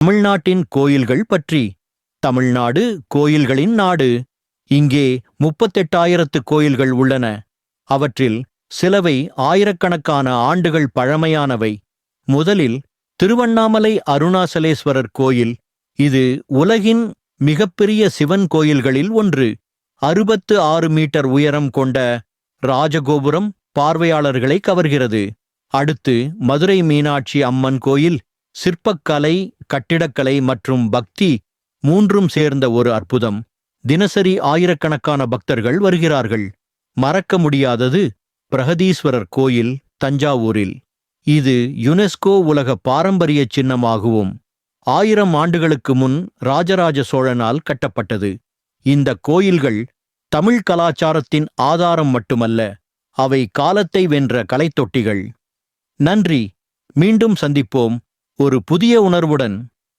தமிழ்நாட்டின் கோயில்கள் பற்றி. தமிழ்நாடு கோயில்களின் நாடு. இங்கே முப்பத்தெட்டாயிரத்து கோயில்கள் உள்ளன. அவற்றில் சிலவை ஆயிரக்கணக்கான ஆண்டுகள் பழமையானவை. முதலில் திருவண்ணாமலை அருணாசலேஸ்வரர் கோயில். இது உலகின் மிகப்பெரிய சிவன் கோயில்களில் ஒன்று. அறுபத்து ஆறு மீட்டர் உயரம் கொண்ட ராஜகோபுரம் பார்வையாளர்களை கவர்கிறது. அடுத்து மதுரை மீனாட்சி அம்மன் கோயில். சிற்பக்கலை கட்டிடக்கலை மற்றும் பக்தி மூன்றும் சேர்ந்த ஒரு அற்புதம். தினசரி ஆயிரக்கணக்கான பக்தர்கள் வருகிறார்கள். மறக்க முடியாதது பிரகதீஸ்வரர் கோயில் தஞ்சாவூரில். இது யுனெஸ்கோ உலக பாரம்பரிய சின்னமாகவும் ஆயிரம் ஆண்டுகளுக்கு முன் ராஜராஜ சோழனால் கட்டப்பட்டது. இந்த கோயில்கள் தமிழ் கலாச்சாரத்தின் ஆதாரம் மட்டுமல்ல அவை காலத்தை வென்ற கலைத்தொட்டிகள் நன்றி. மீண்டும் சந்திப்போம். ஒரு புதிய உணர்வுடன்